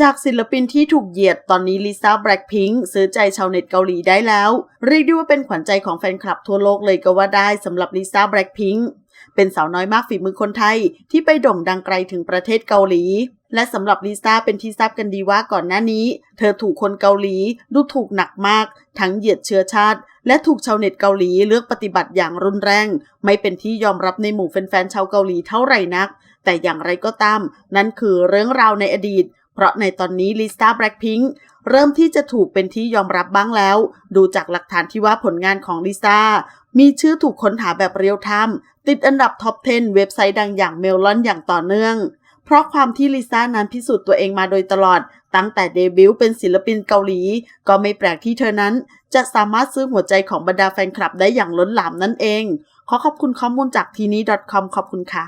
จากศิลปินที่ถูกเหยียดตอนนี้ลิซ่าแบล็คพิงค์ซื้อใจชาวเน็ตเกาหลีได้แล้ว เรียกได้ว่าเป็นขวัญใจของแฟนคลับทั่วโลกเลยก็ว่าได้สำหรับลิซ่าแบล็คพิงค์เป็นสาวน้อยมากฝีมือคนไทยที่ไปโด่งดังไกลถึงประเทศเกาหลี และสำหรับลิซ่าเป็นที่ทราบกันดีว่าก่อนหน้านี้ เธอถูกคนเกาหลีดูถูกหนักมาก ทั้งเหยียดเชื้อชาติ และถูกชาวเน็ตเกาหลีเลือกปฏิบัติอย่างรุนแรง ไม่เป็นที่ยอมรับในหมู่แฟนๆชาวเกาหลีเท่าไหร่นัก แต่อย่างไรก็ตาม นั่นคือเรื่องราวในอดีต เพราะในตอนนี้ลิซ่าแบล็คพิงค์เริ่มที่จะถูกเป็นที่ยอมรับบ้างแล้ว ดูจากหลักฐานที่ว่าผลงานของลิซ่ามีชื่อถูกค้นหาแบบเรียลไทม์ติดอันดับท็อป 10 เว็บไซต์ดังอย่างเมลลอนอย่างต่อเนื่อง เพราะความที่ลิซ่านั้นพิสูจน์ตัวเองมาโดยตลอด ตั้งแต่เดบิวต์เป็นศิลปินเกาหลี ก็ไม่แปลกที่เธอนั้น จะสามารถซื้อหัวใจของบรรดาแฟนคลับได้อย่างล้นหลามนั่นเอง ขอขอบคุณข้อมูลจากทีนี้ .com ขอบคุณค่ะ